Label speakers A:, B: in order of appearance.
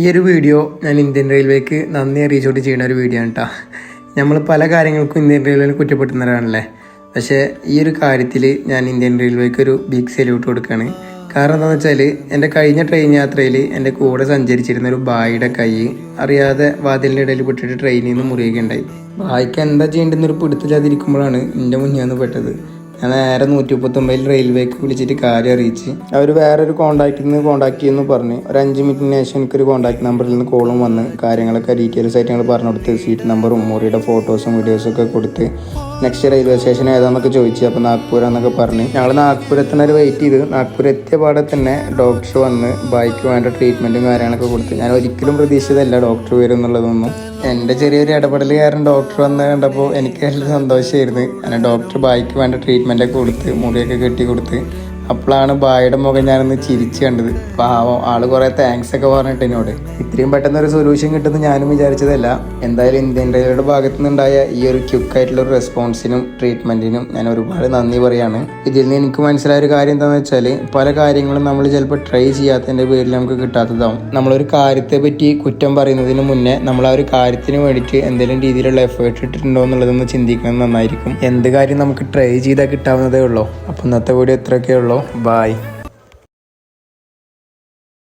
A: ഈ ഒരു വീഡിയോ ഞാൻ ഇന്ത്യൻ റെയിൽവേക്ക് നന്ദി അറിയിച്ചോട്ട് ചെയ്യുന്ന ഒരു വീഡിയോ ആണ് കേട്ടോ നമ്മൾ പല കാര്യങ്ങൾക്കും ഇന്ത്യൻ റെയിൽവേനെ കുറ്റപ്പെടുത്തുന്നവരാണല്ലേ? പക്ഷേ ഈ ഒരു കാര്യത്തിൽ ഞാൻ ഇന്ത്യൻ റെയിൽവേക്ക് ഒരു ബിഗ് സല്യൂട്ട് കൊടുക്കുകയാണ് കാരണം എന്താണെന്ന് വെച്ചാൽ എന്റെ കഴിഞ്ഞ ട്രെയിൻ യാത്രയിൽ എന്റെ കൂടെ സഞ്ചരിച്ചിരുന്ന ഒരു ബായിയുടെ കൈ അറിയാതെ വാതിലിന്റെ ഇടയിൽ പെട്ടിട്ട് ട്രെയിനിൽ നിന്ന് മുറിയുകയുണ്ടായി. ബായിക്ക് എന്താ ചെയ്യേണ്ടെന്നൊരു പിടുത്തില്ലാതിരിക്കുമ്പോഴാണ് എന്റെ മുന്നിൽ നിന്ന് പെട്ടത്. ഞാൻ നേരെ നൂറ്റി മുപ്പത്തൊമ്പതിൽ റെയിൽവേക്ക് വിളിച്ചിട്ട് കാര്യം അറിയിച്ച് അവർ വേറൊരു കോൺടാക്റ്റിൽ നിന്ന് കോൺടാക്ട് ചെയ്യുമെന്ന് പറഞ്ഞ് ഒരു അഞ്ച് മിനിറ്റിന് ശേഷം എനിക്കൊരു കോൺടാക്ട് നമ്പറിൽ നിന്ന് കോളും വന്ന് കാര്യങ്ങളൊക്കെ ഡീറ്റെയിൽസ് ആയിട്ട് ഞങ്ങൾ പറഞ്ഞു കൊടുത്ത് സീറ്റ് നമ്പറും മുറിയുടെ ഫോട്ടോസും വീഡിയോസും ഒക്കെ കൊടുത്ത്. നെക്സ്റ്റ് റെയിൽവേ സ്റ്റേഷൻ ഏതാന്നൊക്കെ ചോദിച്ചു അപ്പോൾ നാഗ്പൂർ എന്നൊക്കെ പറഞ്ഞ്. ഞങ്ങൾ നാഗ്പൂർ വെയിറ്റ് ചെയ്ത്. നാഗ്പൂർ എത്തിയ പാടെ തന്നെ ഡോക്ടർ വന്ന് ബൈക്ക് വേണ്ട ട്രീറ്റ്മെന്റും കാര്യങ്ങളൊക്കെ കൊടുത്ത്. ഞാൻ ഒരിക്കലും പ്രതീക്ഷിച്ചതല്ല ഡോക്ടർ വരും എന്നുള്ളതൊന്നും. എന്റെ ചെറിയൊരു ഇടപെടൽ കാരണം ഡോക്ടർ വന്ന് കണ്ടപ്പോൾ എനിക്ക് നല്ല സന്തോഷമായിരുന്നു അങ്ങനെ ഡോക്ടർ ബായിക്ക് വേണ്ട ട്രീറ്റ്മെന്റൊക്കെ കൊടുത്ത് മുടിയൊക്കെ കെട്ടി കൊടുത്ത് അപ്പോഴാണ് ബായുടെ മുഖം ഞാനൊന്ന് ചിരിച്ചു കണ്ടത്. പാവം ആൾ കുറേ താങ്ക്സ് ഒക്കെ പറഞ്ഞിട്ട് എന്നോട്. ഇത്രയും പെട്ടെന്ന് ഒരു സൊല്യൂഷൻ കിട്ടുമെന്ന് ഞാനും വിചാരിച്ചതല്ല. എന്തായാലും ഇന്ത്യൻ റെയിൽവേയുടെ ഭാഗത്തു നിന്നുണ്ടായ ഈ ഒരു ക്യുക്കായിട്ടുള്ള ഒരു റെസ്പോൺസിനും ട്രീറ്റ്മെന്റിനും ഞാൻ ഒരുപാട് നന്ദി പറയാണ്. ഇതിൽ നിന്ന് എനിക്ക് മനസ്സിലായ ഒരു കാര്യം എന്താണെന്ന് വെച്ചാൽ പല കാര്യങ്ങളും നമ്മൾ ചിലപ്പോൾ ട്രൈ ചെയ്യാത്തതിന്റെ പേരിൽ നമുക്ക് കിട്ടാത്തതാവും. നമ്മളൊരു കാര്യത്തെ പറ്റി കുറ്റം പറയുന്നതിന് മുന്നേ നമ്മൾ ആ ഒരു കാര്യത്തിന് വേണ്ടിയിട്ട് എന്തെങ്കിലും രീതിയിലുള്ള എഫേർട്ട് ഇട്ടിട്ടുണ്ടോ എന്നുള്ളതൊന്ന് ചിന്തിക്കുന്നത് നന്നായിരിക്കും. എന്ത് കാര്യം നമുക്ക് ട്രൈ ചെയ്താൽ കിട്ടാവുന്നതേ ഉള്ളൂ. അപ്പോൾ ഇന്നത്തെ വീഡിയോ ഇത്രയൊക്കെ ഉള്ളൂ. Bye.